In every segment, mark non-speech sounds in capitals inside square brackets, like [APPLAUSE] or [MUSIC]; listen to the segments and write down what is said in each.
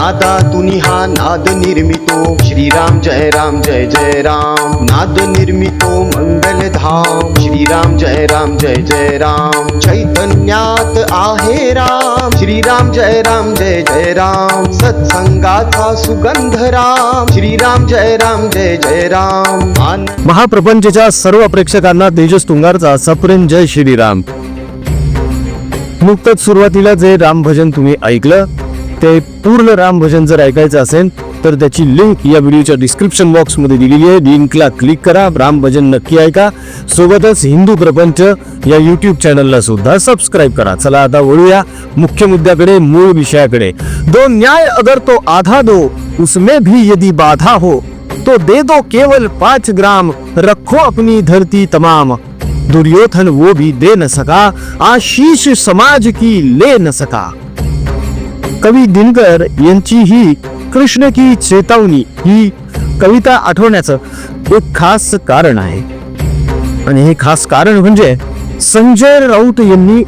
नादा तुनी हा नाद निर्मितो। श्रीराम जय राम जय जय राम। नाद निर्मितो मंगल धाम। श्रीराम जय राम जय जय राम। चैतन्यात आहे राम। श्रीराम जय राम जय जय राम। सत्संगाचा सुगंध राम। श्रीराम जय राम जय जय राम। महाप्रपंचच्या सर्व प्रेक्षकांना तेजस तुंगारचा सप्रेम जय श्रीराम. नुकतंच सुरुवातीला जे राम भजन तुम्ही ऐकलं ते पूर्ण रामभजन जर ऐकायचं असेल तर त्याची लिंक या व्हिडिओच्या डिस्क्रिप्शन बॉक्समध्ये दिलेली आहे. लिंकला क्लिक करा रामभजन नक्की ऐका. सोबतच हिंदू प्रपंच या यूट्यूब चॅनलला सुद्धा सबस्क्राईब करा. चला आता वळूया मुख्य मुद्द्याकडे मूळ विषयाकडे. दो न्याय अगर तो आधा दो उसमें भी यदि बाधा हो तो दे दो केवल पाँच ग्राम रखो अपनी धरती तमाम। दुर्योधन वो भी दे न सका आशीष समाज की ले न सका। कवी दिनकर यांची ही कृष्ण की चेतावणी ही कविता आठवण्याचं एक खास कारण आहे. आणि हे खास कारण म्हणजे संजय राऊत यांनी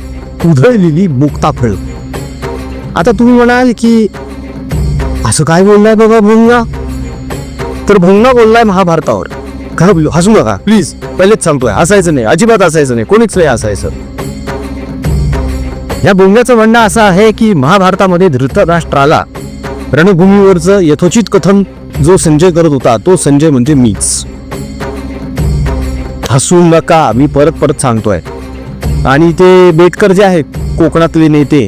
उधळलेली मुक्ताफळ. आता तुम्ही म्हणाल की असं काय बोललाय बाबा भोंगा तर भोंगा बोललाय महाभारतावर. का बोलू हसू नका प्लीज पहिलेच सांगतोय असायचं नाही अजिबात असायचं नाही कोणीच नाही असायचं या भोंग्याचं म्हणणं असं आहे की महाभारतामध्ये धृतराष्ट्राला रणभूमीवरचं यथोचित कथन जो संजय करत होता तो संजय म्हणजे मीच. हसू नका मी परत परत सांगतोय. आणि ते बेटकर जे आहेत कोकणातले नेते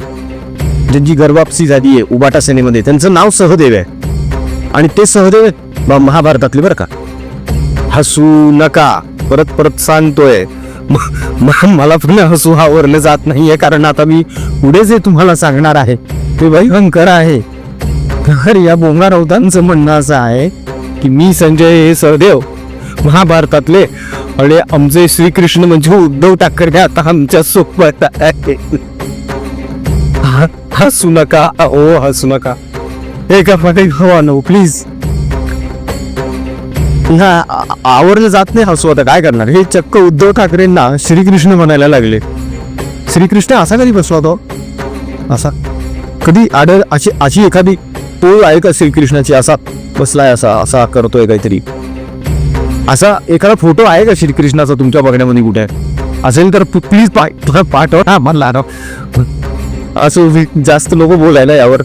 ज्यांची गर्भापसी झाली आहे उबाटा सेनेमध्ये त्यांचं नाव सहदेव आहे. आणि ते सहदेव महाभारतातले बरं का. हसू नका परत परत सांगतोय. मला पण हसू हा वरलं जात नाहीये कारण आता मी पुढे जे तुम्हाला सांगणार आहे ते भयंकर आहे. तर या बोंगा राऊतांचं म्हणणं असं आहे की मी संजय हे सहदेव महाभारतातले आणि आमचे श्रीकृष्ण म्हणजे उद्धव ठाकरे आता आमच्यासोबत आहे. हसू नका ओ हसू नका. एका पाठी हवा नो प्लीज ह्या आवरलं जात नाही हसू. आता काय करणार? हे चक्क उद्धव ठाकरेंना श्रीकृष्ण म्हणायला लागले. श्रीकृष्ण असा कधी बसला तो असा? कधी आढळ अशी अशी एखादी पोळ आहे का श्रीकृष्णाची? असा बसलाय असा असा करतोय काहीतरी. असा एखादा फोटो आहे का श्रीकृष्णाचा तुमच्या बघण्यामध्ये कुठे? असेल तर प्लीज पाय पाठव ना म्हणला असं जास्त लोक बोलायला यावर.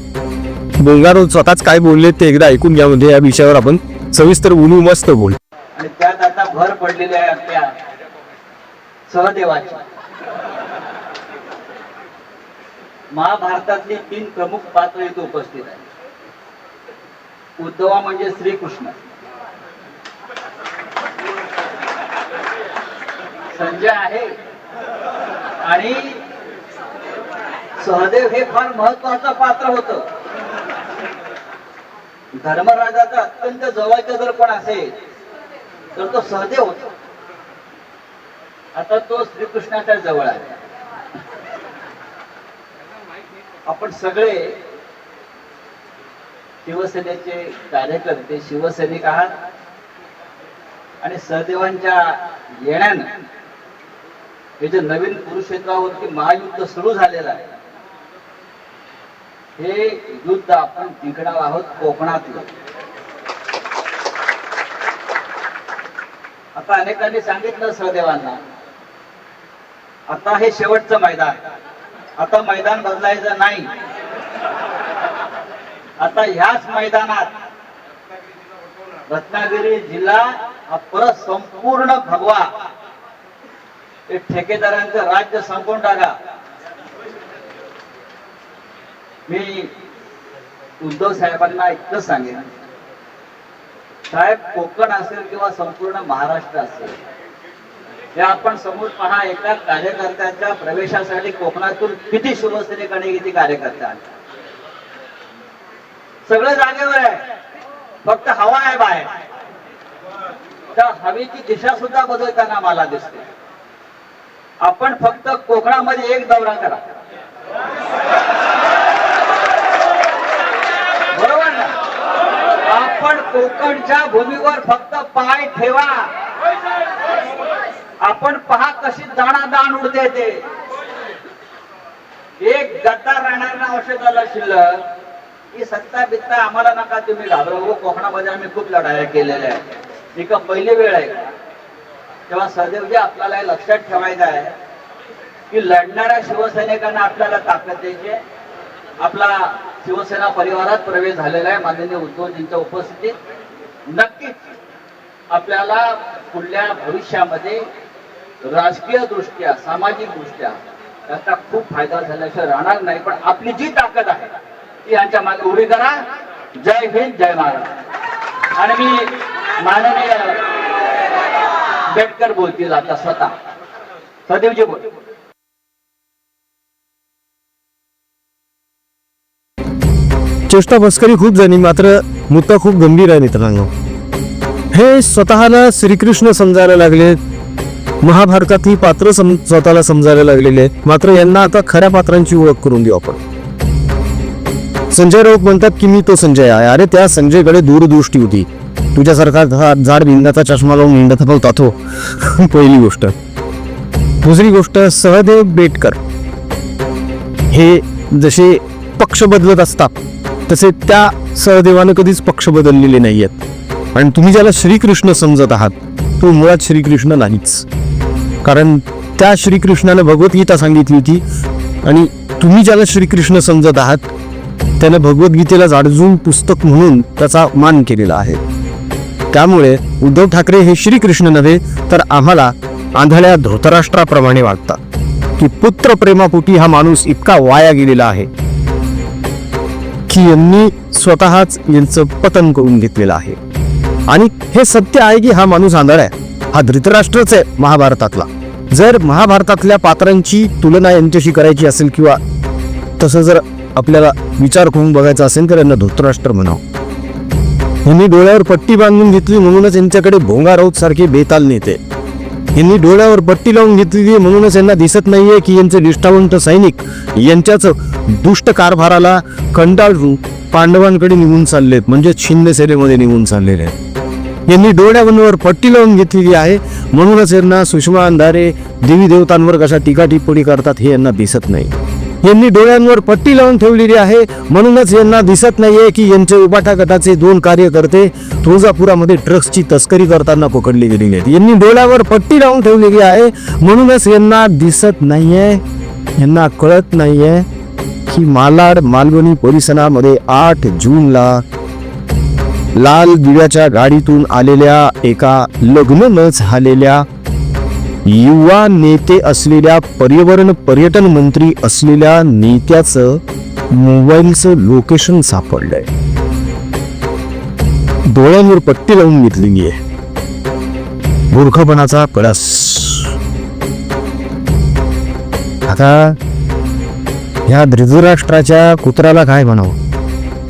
बोंगारो स्वतःच काय बोलले ते एकदा ऐकून घ्या म्हणजे या विषयावर आपण सविस्तर उलू मस्त बोल आणि त्यात आता भर पडलेली आहे आपल्या सहदेवाची. महाभारतातली तीन प्रमुख पात्र इथे उपस्थित आहेत. उद्धवा म्हणजे श्रीकृष्ण. संजय आहे. आणि सहदेव हे फार महत्वाचं पात्र होतं. धर्मराजाचा अत्यंत जवळचा जर कोण असेल तर तो सहदेव होतो. आता तो श्रीकृष्णाच्या जवळ आहे. आपण सगळे शिवसेनेचे कार्यकर्ते शिवसैनिक आहात. आणि सहदेवांच्या येण्यानं हे जे नवीन कुरुक्षेत्रावरती महायुद्ध सुरू झालेलं आहे हे युद्ध आपण जिंकणार आहोत कोकणातलं. आता अनेकांनी सांगितलं सहदेवांना आता हे शेवटचं मैदान. आता मैदान बदलायचं नाही. आता ह्याच मैदानात रत्नागिरी जिल्हा हा परत संपूर्ण भगवा. ठेकेदारांचं राज्य संपून टाका. मी उद्धव साहेबांना इतकं सांगेन. साहेब कोकण असेल किंवा संपूर्ण महाराष्ट्र असेल हे आपण समोर पहा एका कार्यकर्त्याच्या प्रवेशासाठी कोकणातून किती शिवसैनिक आणि किती कार्यकर्ते आले? सगळं जागेवर आहे. फक्त हवा आहे बाहेर. त्या हवेची दिशा सुद्धा बदलताना मला दिसते. आपण फक्त कोकणामध्ये एक दौरा करा बरोबर ना आपण कोकणच्या भूमीवर फक्त पाय ठेवा. आपण पहा कशी दाणादाण उडते ते. एक गद्दा राहणार ना औषधाला शिल्लक. ही सत्ता बित्ता आम्हाला नका तुम्ही घाबरवू. हो, कोकणामध्ये आम्ही खूप लढाया केलेल्या आहेत. ही का पहिली वेळ आहे. तेव्हा सदैवजी आपल्याला हे लक्षात ठेवायचं आहे की लढणाऱ्या शिवसैनिकांना आपल्याला ताकद द्यायची आपला शिवसेना परिवारात प्रवेश झालेला आहे. माननीय उद्धवजींच्या उपस्थितीत. नक्कीच आपल्याला पुढल्या भविष्यामध्ये राजकीय दृष्ट्या सामाजिक दृष्ट्या त्याचा खूप फायदा झाल्याशिवाय राहणार नाही. पण आपली जी ताकद आहे ती यांच्या मागे उभी करा. जय हिंद जय महाराज आणि मी माननीय बेटकर बोलतील आता स्वतः. सदैवजी बोल चेष्टा भस्करी खूप झाली मात्र मुद्दा खूप गंभीर आहे मित्रांनो. हे स्वतःला श्रीकृष्ण समजायला लागले. महाभारतातली पात्र सम स्वतःला समजायला लागलेले. आहेत मात्र यांना आता खऱ्या पात्रांची ओळख करून देऊ आपण. संजय राऊत म्हणतात की मी तो संजय आहे. अरे त्या संजयकडे दूरदृष्टी होती. तुझ्यासारखा झाड जाड भिंगाचा चष्मा लावून हिंडत होता तो [LAUGHS] पहिली गोष्ट. दुसरी गोष्ट सहदेव बेटकर. हे जसे पक्ष बदलत असतात तसे त्या सहदेवानं कधीच पक्ष बदललेले नाही आहेत आणि तुम्ही ज्याला श्रीकृष्ण समजत आहात तो मुळात श्रीकृष्ण नाहीच. कारण त्या श्रीकृष्णानं भगवद्गीता सांगितली होती आणि तुम्ही ज्याला श्रीकृष्ण समजत आहात त्यानं भगवद्गीतेला जाडजून पुस्तक म्हणून त्याचा मान केलेला आहे. त्यामुळे उद्धव ठाकरे हे श्रीकृष्ण नव्हे तर आम्हाला आंधळ्या धृतराष्ट्राप्रमाणे वागतात. की पुत्र प्रेमापोटी हा माणूस इतका वाया गेलेला आहे. जोशी यांनी स्वतःच यांचं पतन करून घेतलेलं आहे. आणि हे सत्य आहे की हा माणूस आंधळ आहे. हा धृतराष्ट्रच आहे महाभारतातला. जर महाभारतातल्या पात्रांची तुलना यांच्याशी करायची असेल किंवा तसं जर आपल्याला विचार करून बघायचा असेल तर यांना धृतराष्ट्र म्हणावं. यांनी डोळ्यावर पट्टी बांधून घेतली म्हणूनच यांच्याकडे भोंगा राऊत सारखे बेताल नेते. यांनी डोळ्यावर पट्टी लावून घेतलेली आहे म्हणूनच यांना दिसत नाहीये की यांचे निष्ठावंत सैनिक यांच्याच दुष्ट कारभाराला कंटाळून पांडवांकडे निघून चाललेत म्हणजे शिंदे सेनेमध्ये निघून चाललेले आहेत. यांनी डोळ्यावर पट्टी लावून घेतलेली आहे म्हणूनच यांना सुषमा अंधारे देवी देवतांवर कशा टीका टिप्पणी करतात हे यांना दिसत नाही. यांनी डोळ्यांवर पट्टी लावून ठेवलेली आहे. म्हणूनच यांना दिसत नाहीये की यांचे उबाटा गटाचे दोन कार्यकर्ते तुळजापुरामध्ये ड्रग्सची तस्करी करताना पकडले गेलेले आहेत. यांनी डोळ्यावर पट्टी लावून ठेवलेली आहे. म्हणूनच यांना दिसत नाहीये यांना कळत नाहीये की मालाड मालवणी परिसरामध्ये आठ जूनला लाल दिव्याच्या गाडीतून आलेल्या एका लग्न न झालेल्या युवा नेते असलेल्या पर्यावरण पर्यटन मंत्री असलेल्या नेत्याचं मोबाईलचं लोकेशन सापडलंय. डोळ्यांवर पट्टी लावून घेतलेली आहे. मूर्खपणाचा कळस. आता ह्या धृतराष्ट्राच्या कुत्राला काय म्हणावं?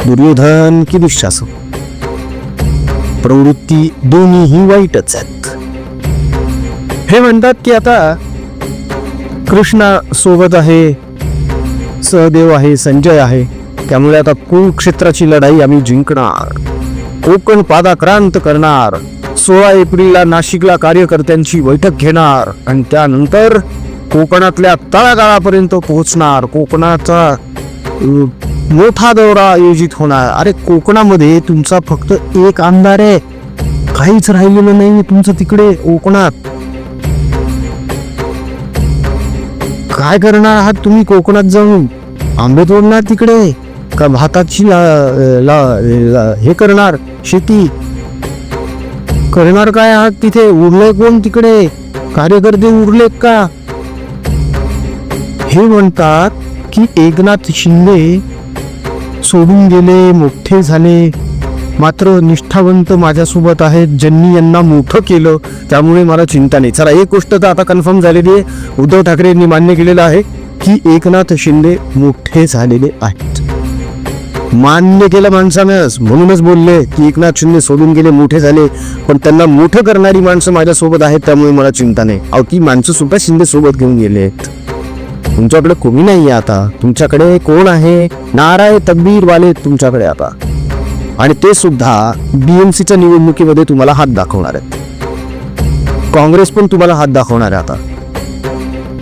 दुर्योधन की दुःशासन? प्रवृत्ती दोन्हीही वाईटच आहेत. हे म्हणतात की आता कृष्णा सोबत आहे सहदेव आहे संजय आहे. त्यामुळे आता कुरुक्षेत्राची लढाई आम्ही जिंकणार. कोकण पादाक्रांत करणार. सोळा एप्रिलला नाशिकला कार्यकर्त्यांची बैठक घेणार. आणि त्यानंतर कोकणातल्या तळागाळापर्यंत पोहोचणार. कोकणाचा मोठा दौरा आयोजित होणार. अरे कोकणामध्ये तुमचा फक्त एक आमदार आहे. काहीच राहिलेलं नाही तुमचं तिकडे कोकणात. काय करणार आहात तुम्ही कोकणात जाऊन? आंबे तोडणार तिकडे? का भाताची ला, ला, ला, हे करणार शेती? करणार काय आहात तिथे? उरले कोण तिकडे? कार्यकर्ते उरलेत का? हे म्हणतात की एकनाथ शिंदे सोडून गेले मोठे झाले. मात्र निष्ठावंत माझ्यासोबत आहेत ज्यांनी यांना मोठं केलं त्यामुळे मला चिंता नाही. चला एक गोष्ट तर आता कन्फर्म झालेली आहे. उद्धव ठाकरे यांनी मान्य केलेलं आहे की एकनाथ शिंदे मोठे झालेले आहेत. मान्य केलं माणसानंच. म्हणूनच बोलले की एकनाथ शिंदे सोडून गेले मोठे झाले. पण त्यांना मोठं करणारी माणसं माझ्यासोबत आहेत त्यामुळे मला चिंता नाही. अहो ती माणसं सुद्धा शिंदे सोबत घेऊन गेले आहेत. तुमच्याकडे कोणी नाही आता. तुमच्याकडे कोण आहे? नाराय तकबीरवाले तुमच्याकडे आता. आणि ते सुद्धा बीएमसीच्या निवडणुकीमध्ये तुम्हाला हात दाखवणार आहेत. काँग्रेस पण तुम्हाला हात दाखवणार आहे आता.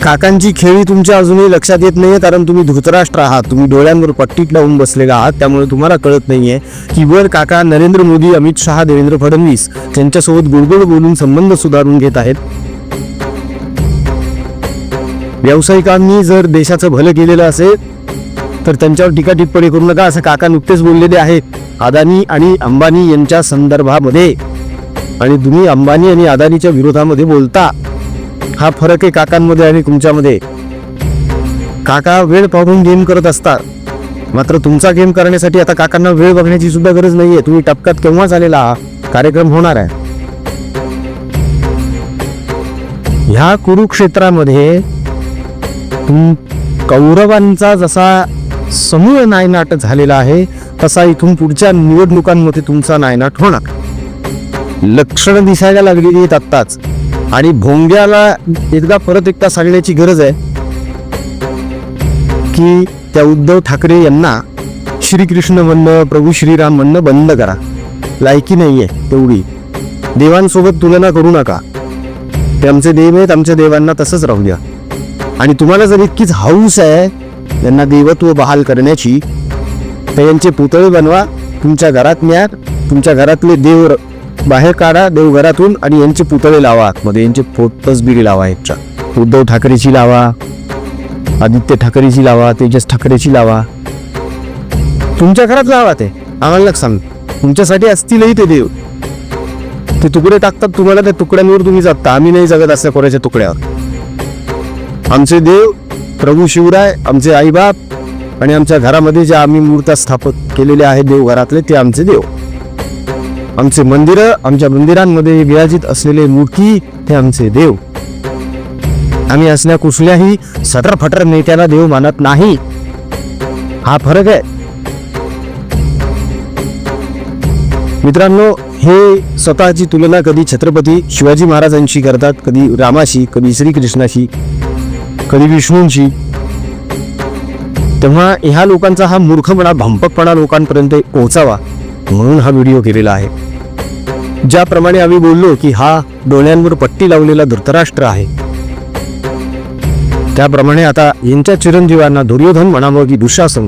काकांची खेळी तुमच्या अजूनही लक्षात येत नाहीये कारण तुम्ही धृतराष्ट्र आहात. तुम्ही डोळ्यांवर पट्टीत लावून बसलेला आहात त्यामुळे तुम्हाला कळत नाहीये की वर काका नरेंद्र मोदी अमित शहा देवेंद्र फडणवीस त्यांच्यासोबत गुडगुड बोलून संबंध सुधारून घेत आहेत. व्यावसायिकांनी जर देशाचं भलं केलेलं असेल तर त्यांच्यावर टीका टिप्पणी करू नका असं काका नुकतेच बोललेले आहेत. अदानी आणि अंबानी यांच्या संदर्भामध्ये. आणि तुम्ही अंबानी आणि अदानीच्या विरोधामध्ये बोलता. हा फरक आहे काकांमध्ये आणि तुमच्यामध्ये. काका वेळ पाहून गेम करत असतात. मात्र तुमचा गेम करण्यासाठी आता काकांना वेळ बघण्याची सुद्धा गरज नाहीये. तुम्ही टपक्यात केव्हाच आलेला कार्यक्रम होणार आहे? ह्या कुरुक्षेत्रामध्ये तुम कौरवांचा जसा समूळ नायनाट झालेला आहे. तसा इथून पुढच्या निवडणुकांमध्ये तुमचा नायनाट होणार. लक्षणं दिसायला लागलेली आहेत आत्ताच. आणि भोंग्याला एकदा परत एकदा सांगण्याची गरज आहे. की त्या उद्धव ठाकरे यांना श्रीकृष्ण म्हणणं प्रभू श्रीराम म्हणणं बंद करा. लायकी नाही आहे तेवढी. देवांसोबत तुलना करू नका. ते आमचे देव आहेत आमच्या देवांना तसंच राहू द्या. आणि तुम्हाला जर इतकीच हाऊस आहे त्यांना देवत्व बहाल करण्याची. तर यांचे पुतळे बनवा तुमच्या घरात न्या तुमच्या घरातले देव बाहेर काढा देवघरातून आणि यांचे पुतळे लावा आतमध्ये. यांचे तसबिरी लावा यांच्या उद्धव ठाकरेची लावा आदित्य ठाकरेची लावा तेजस ठाकरेची लावा. तुमच्या घरात लावा ते. आम्हाला सांग. तुमच्यासाठी असतीलही ते देव. ते तुकडे टाकतात तुम्हाला त्या तुकड्यांवर तुम्ही जगता. आम्ही नाही जगत असल्या कोणाच्या तुकड्यावर. आमचे देव प्रभू शिवराय आमचे आईबाप आणि आमच्या घरामध्ये जे आम्ही मूर्त्या स्थापित केलेले आहेत देवघरातले ते आमचे देव. आमचे मंदिर आमच्या मंदिरांमध्ये विराजित असलेले मूर्ती ते आमचे देव. आम्ही असल्या कुठल्याही सटर फटर नेत्याला देव मानत नाही. हा फरक आहे. मित्रांनो हे स्वतःची तुलना कधी छत्रपती शिवाजी महाराजांशी करतात कधी रामाशी कधी श्रीकृष्णाशी. कधी विष्णूंची. तेव्हा ह्या लोकांचा हा मूर्खपणा भंपकपणा लोकांपर्यंत पोहोचावा म्हणून हा व्हिडिओ केलेला आहे. ज्याप्रमाणे आम्ही बोललो की हा डोळ्यांवर पट्टी लावलेला धृतराष्ट्र आहे. त्याप्रमाणे आता यांच्या चिरंजीवांना दुर्योधन म्हणावं की दुःशासन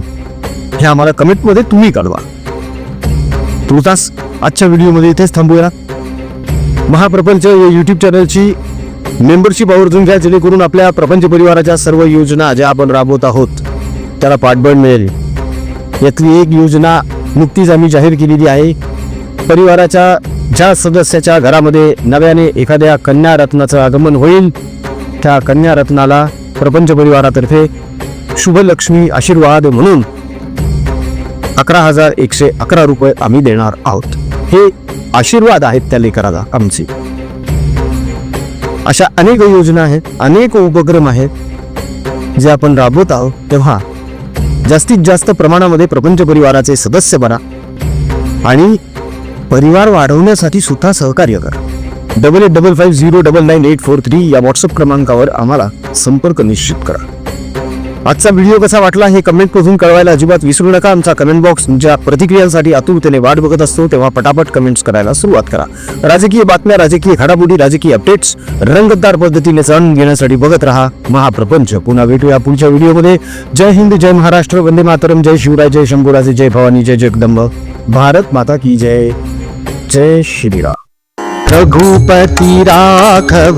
हे आम्हाला कमेंटमध्ये तुम्ही कळवा तृतास आजच्या व्हिडिओमध्ये इथेच थांबूया. महाप्रपंच या यूट्यूब चॅनलची मेंबरशिप आवर्जून घ्या जेणेकरून आपल्या प्रपंच परिवाराच्या सर्व योजना ज्या आपण राबवत आहोत त्याला पाठबळ मिळेल. यातली एक योजना नुकतीच आम्ही जाहीर केलेली आहे. परिवाराच्या ज्या सदस्याच्या घरामध्ये नव्याने एखाद्या कन्या रत्नाचं आगमन होईल त्या कन्या रत्नाला प्रपंच परिवारातर्फे शुभलक्ष्मी आशीर्वाद म्हणून अकरा हजार एकशे अकरा रुपये आम्ही देणार आहोत. हे आशीर्वाद आहेत त्या लेकराला आमचे. अशा अनेक योजना आहेत अनेक उपक्रम आहेत जे आपण राबवत आहोत. तेव्हा जास्तीत जास्त प्रमाणामध्ये प्रपंच परिवाराचे सदस्य बना आणि परिवार वाढवण्यासाठी सुद्धा सहकार्य करा. Double eight double five zero double nine eight four three या व्हॉट्सअप क्रमांकावर आम्हाला संपर्क निश्चित करा. आजचा व्हिडिओ कसा वाटला हे कमेंट करून कळवायला अजिबात विसरू नका. आमचा कमेंट बॉक्स तुमच्या प्रतिक्रियांसाठी आतुरतेने वाट बघत असतो तेव्हा पटापट कमेंट्स करायला सुरुवात करा. राजकीय बातम्या राजकीय घडामोडी राजकीय अपडेट्स रंगतदार पद्धतीने जाणून घेण्यासाठी बघत राहा महाप्रपंच. पुन्हा भेटूया पुढच्या व्हिडिओमध्ये. जय हिंद जय महाराष्ट्र वंदे मातरम जय शिवराय जय शंभूराजे जय भवानी जय जगदंब. भारत माता की जय. जय श्रीराम. रघुपती राघव